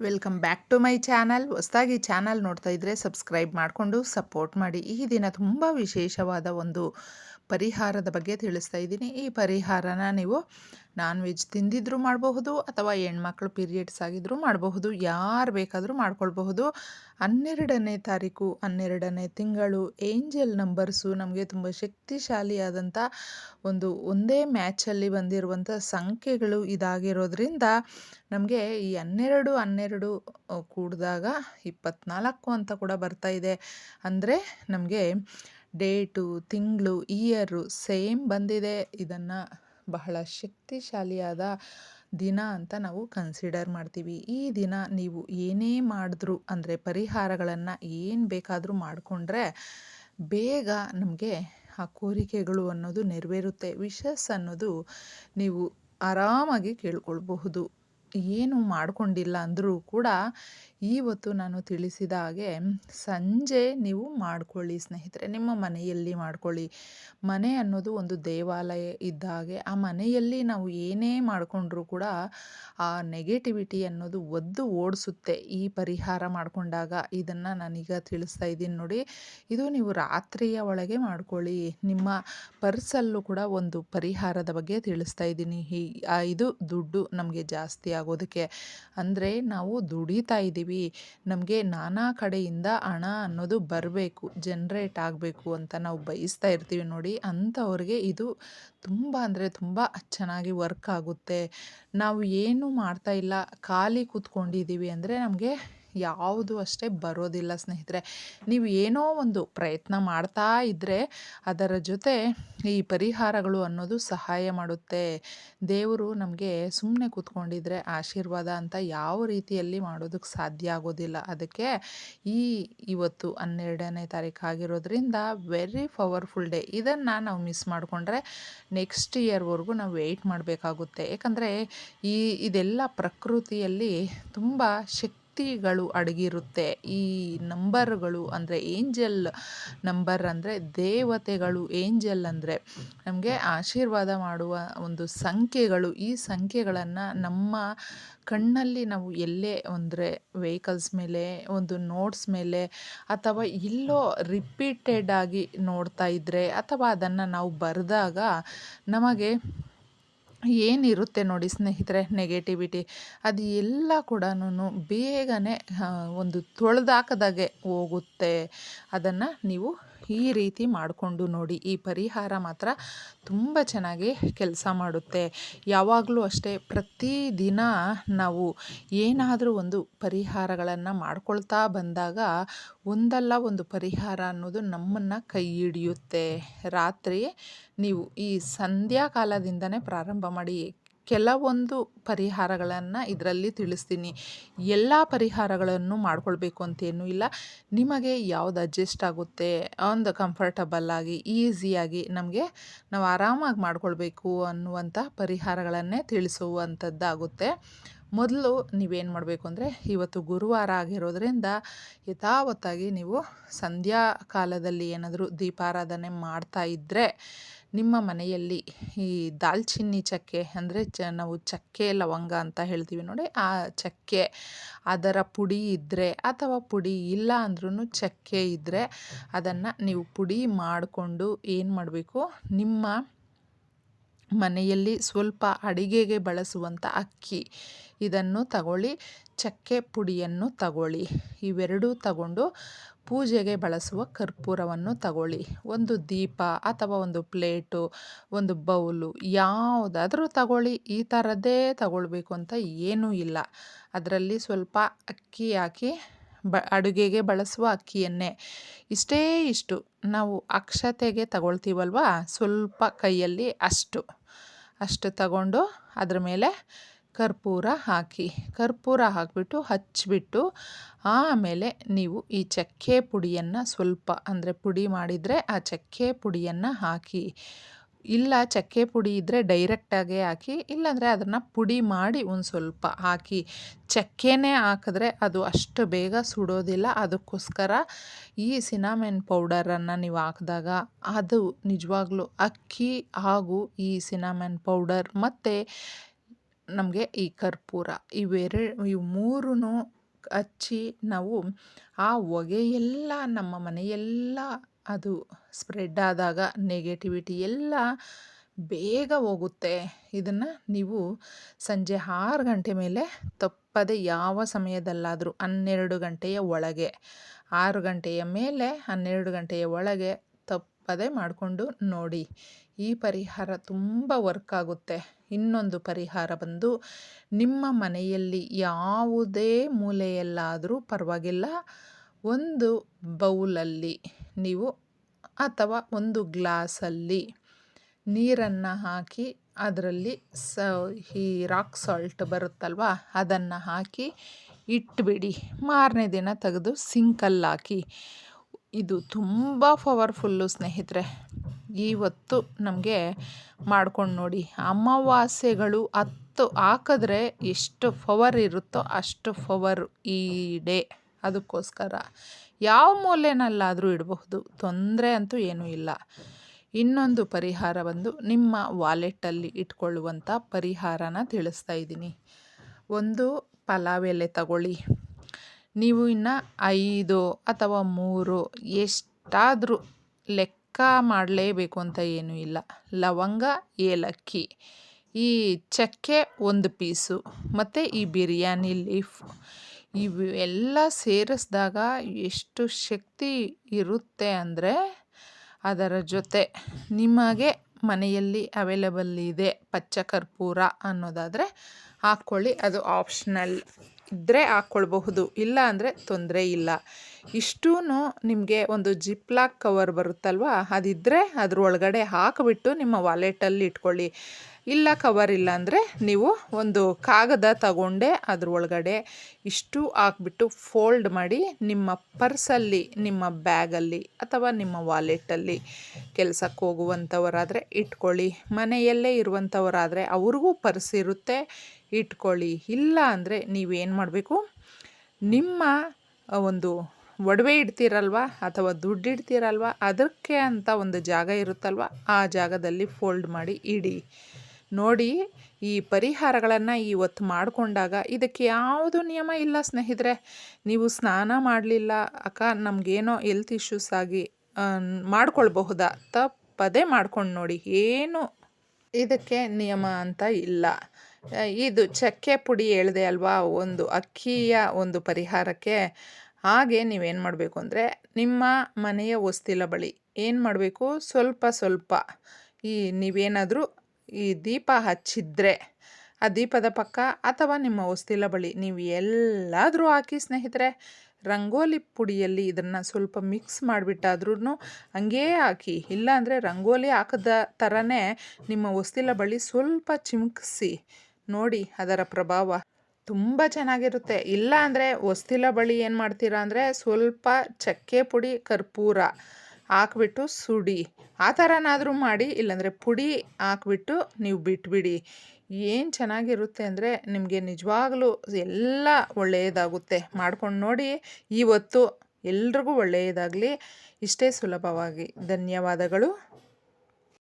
Welcome back to my channel ಹೊಸದಾಗಿ channel ನೋಡ್ತಾ ಇದ್ದರೆ ಸಬ್ಸ್ಕ್ರೈಬ್ ಮಾಡಿಕೊಂಡು ಸಪೋರ್ಟ್ ಮಾಡಿ. ಈ ದಿನ ತುಂಬ ವಿಶೇಷವಾದ ಒಂದು ಪರಿಹಾರದ ಬಗ್ಗೆ ತಿಳಿಸ್ತಾ ಇದ್ದೀನಿ. ಈ ಪರಿಹಾರನ ನೀವು ನಾನ್ ವೆಜ್ ತಿಂದಿದ್ರೂ ಮಾಡಬಹುದು ಅಥವಾ ಹೆಣ್ಮಕ್ಳು ಪೀರಿಯಡ್ಸ್ ಆಗಿದ್ದರೂ ಮಾಡಬಹುದು, ಯಾರು ಬೇಕಾದರೂ ಮಾಡ್ಕೊಳ್ಬಹುದು. ಹನ್ನೆರಡನೇ ತಾರೀಕು, ಹನ್ನೆರಡನೇ ತಿಂಗಳು ಏಂಜಲ್ ನಂಬರ್ಸು ನಮಗೆ ತುಂಬ ಶಕ್ತಿಶಾಲಿಯಾದಂಥ ಒಂದು ಒಂದೇ ಮ್ಯಾಚಲ್ಲಿ ಬಂದಿರುವಂಥ ಸಂಖ್ಯೆಗಳು ಇದಾಗಿರೋದ್ರಿಂದ ನಮಗೆ ಈ ಹನ್ನೆರಡು ಹನ್ನೆರಡು ಕೂಡಿದಾಗ ಇಪ್ಪತ್ನಾಲ್ಕು ಅಂತ ಕೂಡ ಬರ್ತಾ ಇದೆ. ಅಂದರೆ ನಮಗೆ ಡೇಟು, ತಿಂಗಳು ಇಯರು ಸೇಮ್ ಬಂದಿದೆ. ಇದನ್ನು ಬಹಳ ಶಕ್ತಿಶಾಲಿಯಾದ ದಿನ ಅಂತ ನಾವು ಕನ್ಸಿಡರ್ ಮಾಡ್ತೀವಿ. ಈ ದಿನ ನೀವು ಏನೇ ಮಾಡಿದ್ರು ಅಂದರೆ ಪರಿಹಾರಗಳನ್ನು ಏನು ಬೇಕಾದರೂ ಮಾಡಿಕೊಂಡ್ರೆ ಬೇಗ ನಮಗೆ ಆ ಕೋರಿಕೆಗಳು ಅನ್ನೋದು ನೆರವೇರುತ್ತೆ. ವಿಶಸ್ ಅನ್ನೋದು ನೀವು ಆರಾಮಾಗಿ ಕೇಳ್ಕೊಳ್ಬಹುದು. ಏನು ಮಾಡಿಕೊಂಡಿಲ್ಲ ಅಂದರೂ ಕೂಡ ಇವತ್ತು ನಾನು ತಿಳಿಸಿದ ಹಾಗೆ ಸಂಜೆ ನೀವು ಮಾಡ್ಕೊಳ್ಳಿ ಸ್ನೇಹಿತರೆ, ನಿಮ್ಮ ಮನೆಯಲ್ಲಿ ಮಾಡ್ಕೊಳ್ಳಿ. ಮನೆ ಅನ್ನೋದು ಒಂದು ದೇವಾಲಯ ಇದ್ದ ಹಾಗೆ ಆ ಮನೆಯಲ್ಲಿ ನಾವು ಏನೇ ಮಾಡಿಕೊಂಡ್ರೂ ಕೂಡ ಆ ನೆಗೆಟಿವಿಟಿ ಅನ್ನೋದು ಒದ್ದು ಓಡಿಸುತ್ತೆ. ಈ ಪರಿಹಾರ ಮಾಡಿಕೊಂಡಾಗ ಇದನ್ನು ನಾನೀಗ ತಿಳಿಸ್ತಾ ಇದ್ದೀನಿ ನೋಡಿ. ಇದು ನೀವು ರಾತ್ರಿಯ ಒಳಗೆ ಮಾಡ್ಕೊಳ್ಳಿ. ನಿಮ್ಮ ಪರ್ಸಲ್ಲೂ ಕೂಡ ಒಂದು ಪರಿಹಾರದ ಬಗ್ಗೆ ತಿಳಿಸ್ತಾ ಇದ್ದೀನಿ. ಇದು ದುಡ್ಡು ನಮಗೆ ಜಾಸ್ತಿ ಆಗೋದಕ್ಕೆ. ಅಂದರೆ ನಾವು ದುಡಿತಾ ಇದ್ದೀವಿ. ನಮಗೆ ನಾನಾ ಕಡೆಯಿಂದ ಹಣ ಅನ್ನೋದು ಬರಬೇಕು ಜನ್ರೇಟ್ ಆಗಬೇಕು ಅಂತ ನಾವು ಬಯಸ್ತಾ ಇರ್ತೀವಿ ನೋಡಿ. ಅಂಥವ್ರಿಗೆ ಇದು ತುಂಬ ಅಂದರೆ ತುಂಬ ಚೆನ್ನಾಗಿ ವರ್ಕ್ ಆಗುತ್ತೆ. ನಾವು ಏನು ಮಾಡ್ತಾ ಇಲ್ಲ, ಖಾಲಿ ಕೂತ್ಕೊಂಡಿದ್ದೀವಿ ಅಂದರೆ ನಮಗೆ ಯಾವುದು ಅಷ್ಟೇ ಬರೋದಿಲ್ಲ ಸ್ನೇಹಿತರೆ. ನೀವು ಏನೋ ಒಂದು ಪ್ರಯತ್ನ ಮಾಡ್ತಾ ಇದ್ದರೆ ಅದರ ಜೊತೆ ಈ ಪರಿಹಾರಗಳು ಅನ್ನೋದು ಸಹಾಯ ಮಾಡುತ್ತೆ. ದೇವರು ನಮಗೆ ಸುಮ್ಮನೆ ಕೂತ್ಕೊಂಡಿದ್ರೆ ಆಶೀರ್ವಾದ ಅಂತ ಯಾವ ರೀತಿಯಲ್ಲಿ ಮಾಡೋದಕ್ಕೆ ಸಾಧ್ಯ ಆಗೋದಿಲ್ಲ. ಅದಕ್ಕೆ ಈ ಇವತ್ತು ಹನ್ನೆರಡನೇ ತಾರೀಕು ಆಗಿರೋದ್ರಿಂದ ವೆರಿ ಪವರ್ಫುಲ್ ಡೇ ಇದನ್ನು ನಾವು ಮಿಸ್ ಮಾಡಿಕೊಂಡ್ರೆ ನೆಕ್ಸ್ಟ್ ಇಯರ್ವರೆಗೂ ನಾವು ವೆಯ್ಟ್ ಮಾಡಬೇಕಾಗುತ್ತೆ. ಯಾಕಂದರೆ ಈ ಇದೆಲ್ಲ ಪ್ರಕೃತಿಯಲ್ಲಿ ತುಂಬ ಶಕ್ತಿ ಶಕ್ತಿಗಳು ಅಡಗಿರುತ್ತೆ. ಈ ನಂಬರ್ಗಳು ಅಂದರೆ ಏಂಜಲ್ ನಂಬರ್ ಅಂದರೆ ದೇವತೆಗಳು, ಏಂಜಲ್ ಅಂದರೆ ನಮಗೆ ಆಶೀರ್ವಾದ ಮಾಡುವ ಒಂದು ಸಂಖ್ಯೆಗಳು. ಈ ಸಂಖ್ಯೆಗಳನ್ನು ನಮ್ಮ ಕಣ್ಣಲ್ಲಿ ನಾವು ಎಲ್ಲೇ ಅಂದರೆ ವೆಹಿಕಲ್ಸ್ ಮೇಲೆ, ಒಂದು ನೋಟ್ಸ್ ಮೇಲೆ ಅಥವಾ ಇಲ್ಲೋ ರಿಪೀಟೆಡ್ ಆಗಿ ನೋಡ್ತಾ ಇದ್ದರೆ ಅಥವಾ ಅದನ್ನು ನಾವು ಬರೆದಾಗ ನಮಗೆ ಏನಿರುತ್ತೆ ನೋಡಿ ಸ್ನೇಹಿತರೆ ನೆಗೆಟಿವಿಟಿ ಅದು ಎಲ್ಲ ಕೂಡ ಬೇಗನೆ ಒಂದು ತೊಳೆದಾಕದಾಗೆ ಹೋಗುತ್ತೆ. ಅದನ್ನು ನೀವು ಈ ರೀತಿ ಮಾಡಿಕೊಂಡು ನೋಡಿ, ಈ ಪರಿಹಾರ ಮಾತ್ರ ತುಂಬ ಚೆನ್ನಾಗಿ ಕೆಲಸ ಮಾಡುತ್ತೆ. ಯಾವಾಗಲೂ ಅಷ್ಟೇ ಪ್ರತಿದಿನ ನಾವು ಏನಾದರೂ ಒಂದು ಪರಿಹಾರಗಳನ್ನು ಮಾಡ್ಕೊಳ್ತಾ ಬಂದಾಗ ಒಂದಲ್ಲ ಒಂದು ಪರಿಹಾರ ಅನ್ನೋದು ನಮ್ಮನ್ನು ಕೈ ಹಿಡಿಯುತ್ತೆ. ರಾತ್ರಿ ನೀವು ಈ ಸಂಧ್ಯಾಕಾಲದಿಂದನೇ ಪ್ರಾರಂಭ ಮಾಡಿ ಕೆಲವೊಂದು ಪರಿಹಾರಗಳನ್ನು ಇದರಲ್ಲಿ ತಿಳಿಸ್ತೀನಿ. ಎಲ್ಲ ಪರಿಹಾರಗಳನ್ನು ಮಾಡ್ಕೊಳ್ಬೇಕು ಅಂತೇನೂ ಇಲ್ಲ. ನಿಮಗೆ ಯಾವ್ದು ಅಡ್ಜಸ್ಟ್ ಆಗುತ್ತೆ, ಒಂದು ಕಂಫರ್ಟಬಲ್ ಆಗಿ ಈಸಿಯಾಗಿ ನಮಗೆ ನಾವು ಆರಾಮಾಗಿ ಮಾಡ್ಕೊಳ್ಬೇಕು ಅನ್ನುವಂಥ ಪರಿಹಾರಗಳನ್ನೇ ತಿಳಿಸುವಂಥದ್ದಾಗುತ್ತೆ. ಮೊದಲು ನೀವೇನು ಮಾಡಬೇಕು ಅಂದರೆ, ಇವತ್ತು ಗುರುವಾರ ಆಗಿರೋದ್ರಿಂದ ಯಥಾವತ್ತಾಗಿ ನೀವು ಸಂಧ್ಯಾ ಕಾಲದಲ್ಲಿ ಏನಾದರೂ ದೀಪಾರಾಧನೆ ಮಾಡ್ತಾ ಇದ್ದರೆ ನಿಮ್ಮ ಮನೆಯಲ್ಲಿ ಈ ದಾಲ್ಚಿನ್ನಿ ಚಕ್ಕೆ ಅಂದರೆ ಚ, ನಾವು ಚಕ್ಕೆ ಲವಂಗ ಅಂತ ಹೇಳ್ತೀವಿ ನೋಡಿ, ಆ ಚಕ್ಕೆ ಅದರ ಪುಡಿ ಇದ್ದರೆ ಅಥವಾ ಪುಡಿ ಇಲ್ಲ ಅಂದ್ರೂ ಚಕ್ಕೆ ಇದ್ದರೆ ಅದನ್ನು ನೀವು ಪುಡಿ ಮಾಡಿಕೊಂಡು ಏನು ಮಾಡಬೇಕು, ನಿಮ್ಮ ಮನೆಯಲ್ಲಿ ಸ್ವಲ್ಪ ಅಡಿಗೆಗೆ ಬಳಸುವಂಥ ಅಕ್ಕಿ ಇದನ್ನು ತಗೊಳ್ಳಿ. ಚಕ್ಕೆ ಪುಡಿಯನ್ನು ತಗೊಳ್ಳಿ. ಇವೆರಡೂ ತಗೊಂಡು ಪೂಜೆಗೆ ಬಳಸುವ ಕರ್ಪೂರವನ್ನು ತಗೊಳ್ಳಿ. ಒಂದು ದೀಪ ಅಥವಾ ಒಂದು ಪ್ಲೇಟು, ಒಂದು ಬೌಲು ಯಾವುದಾದ್ರೂ ತಗೊಳ್ಳಿ. ಈ ಥರದ್ದೇ ತಗೊಳ್ಬೇಕು ಅಂತ ಏನೂ ಇಲ್ಲ. ಅದರಲ್ಲಿ ಸ್ವಲ್ಪ ಅಕ್ಕಿ ಹಾಕಿ ಬ, ಅಡುಗೆಗೆ ಬಳಸುವ ಅಕ್ಕಿಯನ್ನೇ. ಇಷ್ಟೇ ಇಷ್ಟು. ನಾವು ಅಕ್ಷತೆಗೆ ತಗೊಳ್ತೀವಲ್ವ? ಸ್ವಲ್ಪ ಕೈಯಲ್ಲಿ ಅಷ್ಟು. ಅಷ್ಟು ತಗೊಂಡು ಅದ್ರ ಮೇಲೆ ಕರ್ಪೂರ ಹಾಕಿ, ಕರ್ಪೂರ ಹಾಕಿಬಿಟ್ಟು ಹಚ್ಚಿಬಿಟ್ಟು ಆಮೇಲೆ ನೀವು ಈ ಚಕ್ಕೆ ಪುಡಿಯನ್ನು ಸ್ವಲ್ಪ ಅಂದರೆ ಪುಡಿ ಮಾಡಿದರೆ ಆ ಚಕ್ಕೆ ಪುಡಿಯನ್ನು ಹಾಕಿ, ಇಲ್ಲ ಚಕ್ಕೆ ಪುಡಿ ಇದ್ದರೆ ಡೈರೆಕ್ಟಾಗೇ ಹಾಕಿ, ಇಲ್ಲಾಂದರೆ ಅದನ್ನು ಪುಡಿ ಮಾಡಿ ಒಂದು ಸ್ವಲ್ಪ ಹಾಕಿ, ಚಕ್ಕೆನೇ ಹಾಕಿದ್ರೆ ಅದು ಅಷ್ಟು ಬೇಗ ಸುಡೋದಿಲ್ಲ, ಅದಕ್ಕೋಸ್ಕರ ಈ ಸಿನಾಮೆನ್ ಪೌಡರನ್ನು ನೀವು ಹಾಕಿದಾಗ ಅದು ನಿಜವಾಗ್ಲೂ ಅಕ್ಕಿ ಹಾಗೂ ಈ ಸಿನಾಮೆನ್ ಪೌಡರ್ ಮತ್ತು ನಮಗೆ ಈ ಕರ್ಪೂರ, ಇವೆರಡು ಇವು ಮೂರೂ ಹಚ್ಚಿ ನಾವು ಆ ಹೊಗೆ ಎಲ್ಲ ನಮ್ಮ ಮನೆಯೆಲ್ಲ ಅದು ಸ್ಪ್ರೆಡ್ ಆದಾಗ ನೆಗೆಟಿವಿಟಿ ಎಲ್ಲ ಬೇಗ ಹೋಗುತ್ತೆ. ಇದನ್ನು ನೀವು ಸಂಜೆ ಆರು ಗಂಟೆ ಮೇಲೆ ತಪ್ಪದೆ ಯಾವ ಸಮಯದಲ್ಲಾದರೂ ಹನ್ನೆರಡು ಗಂಟೆಯ ಒಳಗೆ, ಆರು ಗಂಟೆಯ ಮೇಲೆ ಹನ್ನೆರಡು ಗಂಟೆಯ ಒಳಗೆ ತಪ್ಪದೆ ಮಾಡಿಕೊಂಡು ನೋಡಿ. ಈ ಪರಿಹಾರ ತುಂಬ ವರ್ಕ್ ಆಗುತ್ತೆ. ಇನ್ನೊಂದು ಪರಿಹಾರ ಬಂದು ನಿಮ್ಮ ಮನೆಯಲ್ಲಿ ಯಾವುದೇ ಮೂಲೆಯಲ್ಲಾದರೂ ಪರವಾಗಿಲ್ಲ. ಒಂದು ಬೌಲಲ್ಲಿ ನೀವು ಅಥವಾ ಒಂದು ಗ್ಲಾಸಲ್ಲಿ ನೀರನ್ನು ಹಾಕಿ ಅದರಲ್ಲಿ ಸ ಈ ರಾಕ್ ಸಾಲ್ಟ್ ಬರುತ್ತಲ್ವ ಅದನ್ನು ಹಾಕಿ ಇಟ್ಬಿಡಿ. ಮಾರನೇ ದಿನ ತೆಗೆದು ಸಿಂಕಲ್ಲಿ ಹಾಕಿ ಇದು ತುಂಬ ಪವರ್ಫುಲ್ಲು ಸ್ನೇಹಿತರೆ. ಇವತ್ತು ನಮಗೆ ಮಾಡ್ಕೊಂಡು ನೋಡಿ. ಅಮಾವಾಸ್ಯೆಗಳು ಹತ್ತು ಹಾಕಿದ್ರೆ ಎಷ್ಟು ಪವರ್ ಇರುತ್ತೋ ಅಷ್ಟು ಪವರ್ ಈ ಡೇ. ಅದಕ್ಕೋಸ್ಕರ ಯಾವ ಮೂಲೆಯಲ್ಲಾದರೂ ಇಡಬಹುದು. ತೊಂದರೆ ಅಂತೂ ಏನೂ ಇಲ್ಲ. ಇನ್ನೊಂದು ಪರಿಹಾರ ಬಂದು ನಿಮ್ಮ ವಾಲೆಟಲ್ಲಿ ಇಟ್ಕೊಳ್ಳುವಂಥ ಪರಿಹಾರನ ತಿಳಿಸ್ತಾ ಇದ್ದೀನಿ. ಒಂದು ಪಲಾವ್ ಎಲೆ ತಗೊಳ್ಳಿ. ನೀವು ಇನ್ನು ಐದು ಅಥವಾ ಮೂರು ಎಷ್ಟಾದರೂ ಲೆಕ್ಕ ಮಾಡಲೇಬೇಕು ಅಂತ ಏನೂ ಇಲ್ಲ. ಲವಂಗ, ಏಲಕ್ಕಿ, ಈ ಚಕ್ಕೆ ಒಂದು ಪೀಸು, ಮತ್ತು ಈ ಬಿರಿಯಾನಿ ಲೀಫ್, ಇವು ಎಲ್ಲ ಸೇರಿಸಿದಾಗ ಎಷ್ಟು ಶಕ್ತಿ ಇರುತ್ತೆ ಅಂದರೆ ಅದರ ಜೊತೆ ನಿಮಗೆ ಮನೆಯಲ್ಲಿ ಅವೈಲೇಬಲ್ ಇದೆ ಪಚ್ಚ ಕರ್ಪೂರ ಅನ್ನೋದಾದರೆ ಹಾಕ್ಕೊಳ್ಳಿ, ಅದು ಆಪ್ಷನಲ್ ಇದ್ದರೆ ಹಾಕ್ಕೊಳ್ಬಹುದು, ಇಲ್ಲ ಅಂದರೆ ತೊಂದರೆ ಇಲ್ಲ. ಇಷ್ಟೂ ನಿಮಗೆ ಒಂದು ಜಿಪ್ಲಾಕ್ ಕವರ್ ಬರುತ್ತಲ್ವ? ಅದಿದ್ದರೆ ಅದ್ರ ಒಳಗಡೆ ಹಾಕಿಬಿಟ್ಟು ನಿಮ್ಮ ವಾಲೆಟಲ್ಲಿ ಇಟ್ಕೊಳ್ಳಿ. ಇಲ್ಲ ಕವರ್ ಇಲ್ಲ ಅಂದರೆ ನೀವು ಒಂದು ಕಾಗದ ತಗೊಂಡೆ ಅದ್ರ ಒಳಗಡೆ ಇಷ್ಟು ಹಾಕ್ಬಿಟ್ಟು ಫೋಲ್ಡ್ ಮಾಡಿ ನಿಮ್ಮ ಪರ್ಸಲ್ಲಿ ನಿಮ್ಮ ಬ್ಯಾಗಲ್ಲಿ ಅಥವಾ ನಿಮ್ಮ ವಾಲೆಟಲ್ಲಿ ಕೆಲಸಕ್ಕೆ ಹೋಗುವಂಥವರಾದರೆ ಇಟ್ಕೊಳ್ಳಿ. ಮನೆಯಲ್ಲೇ ಇರುವಂಥವರಾದರೆ ಅವ್ರಿಗೂ ಪರ್ಸ್ ಇರುತ್ತೆ, ಇಟ್ಕೊಳ್ಳಿ. ಇಲ್ಲ ಅಂದರೆ ನೀವೇನು ಮಾಡಬೇಕು? ನಿಮ್ಮ ಒಂದು ಒಡವೆ ಇಡ್ತೀರಲ್ವ ಅಥವಾ ದುಡ್ಡು ಇಡ್ತೀರಲ್ವ ಅದಕ್ಕೆ ಅಂತ ಒಂದು ಜಾಗ ಇರುತ್ತಲ್ವ ಆ ಜಾಗದಲ್ಲಿ ಫೋಲ್ಡ್ ಮಾಡಿ ಇಡಿ. ನೋಡಿ ಈ ಪರಿಹಾರಗಳನ್ನು ಇವತ್ತು ಮಾಡಿಕೊಂಡಾಗ ಇದಕ್ಕೆ ಯಾವುದು ನಿಯಮ ಇಲ್ಲ ಸ್ನೇಹಿತರೆ. ನೀವು ಸ್ನಾನ ಮಾಡಲಿಲ್ಲ, ಅಕ್ಕ ನಮಗೇನೋ ಎಲ್ತ್ ಇಶ್ಯೂಸ್ ಆಗಿ ಮಾಡ್ಕೊಳ್ಬಹುದಾ? ತಪ್ಪದೇ ಮಾಡ್ಕೊಂಡು ನೋಡಿ, ಏನು ಇದಕ್ಕೆ ನಿಯಮ ಅಂತ ಇಲ್ಲ. ಇದು ಚಕ್ಕೆ ಪುಡಿ ಹೇಳಿದೆ ಅಲ್ವಾ, ಒಂದು ಅಕ್ಕಿಯ ಒಂದು ಪರಿಹಾರಕ್ಕೆ. ಹಾಗೆ ನೀವೇನು ಮಾಡಬೇಕು ಅಂದರೆ, ನಿಮ್ಮ ಮನೆಯ ವಸ್ತಿಲ ಬಳಿ ಏನು ಮಾಡಬೇಕು? ಸ್ವಲ್ಪ ಸ್ವಲ್ಪ ಈ ನೀವೇನಾದರೂ ಈ ದೀಪ ಹಚ್ಚಿದ್ರೆ, ಆ ದೀಪದ ಪಕ್ಕ ಅಥವಾ ನಿಮ್ಮ ಹೊಸ್ತಿಲ ಬಳಿ ನೀವು ಎಲ್ಲಾದರೂ ಹಾಕಿ ಸ್ನೇಹಿತರೆ, ರಂಗೋಲಿ ಪುಡಿಯಲ್ಲಿ ಇದನ್ನು ಸ್ವಲ್ಪ ಮಿಕ್ಸ್ ಮಾಡಿಬಿಟ್ಟಾದ್ರೂ ಹಂಗೇ ಹಾಕಿ, ಇಲ್ಲಾಂದರೆ ರಂಗೋಲಿ ಹಾಕಿದ ಥರನೇ ನಿಮ್ಮ ಹೊಸ್ತಿಲ ಬಳಿ ಸ್ವಲ್ಪ ಚಿಮುಕಿಸಿ ನೋಡಿ ಅದರ ಪ್ರಭಾವ ತುಂಬ ಚೆನ್ನಾಗಿರುತ್ತೆ. ಇಲ್ಲ ಅಂದರೆ ಹೊಸ್ತಿಲ ಬಳಿ ಏನು ಮಾಡ್ತೀರಾ ಅಂದರೆ ಸ್ವಲ್ಪ ಚಕ್ಕೆ ಪುಡಿ, ಕರ್ಪೂರ ಹಾಕ್ಬಿಟ್ಟು ಸುಡಿ. ಆ ಥರನಾದರೂ ಮಾಡಿ, ಇಲ್ಲಾಂದರೆ ಪುಡಿ ಹಾಕ್ಬಿಟ್ಟು ನೀವು ಬಿಟ್ಬಿಡಿ. ಏನು ಚೆನ್ನಾಗಿರುತ್ತೆ ಅಂದರೆ ನಿಮಗೆ ನಿಜವಾಗ್ಲೂ ಎಲ್ಲ ಒಳ್ಳೆಯದಾಗುತ್ತೆ. ಮಾಡ್ಕೊಂಡು ನೋಡಿ, ಇವತ್ತು ಎಲ್ರಿಗೂ ಒಳ್ಳೆಯದಾಗಲಿ. ಇಷ್ಟೇ ಸುಲಭವಾಗಿ. ಧನ್ಯವಾದಗಳು.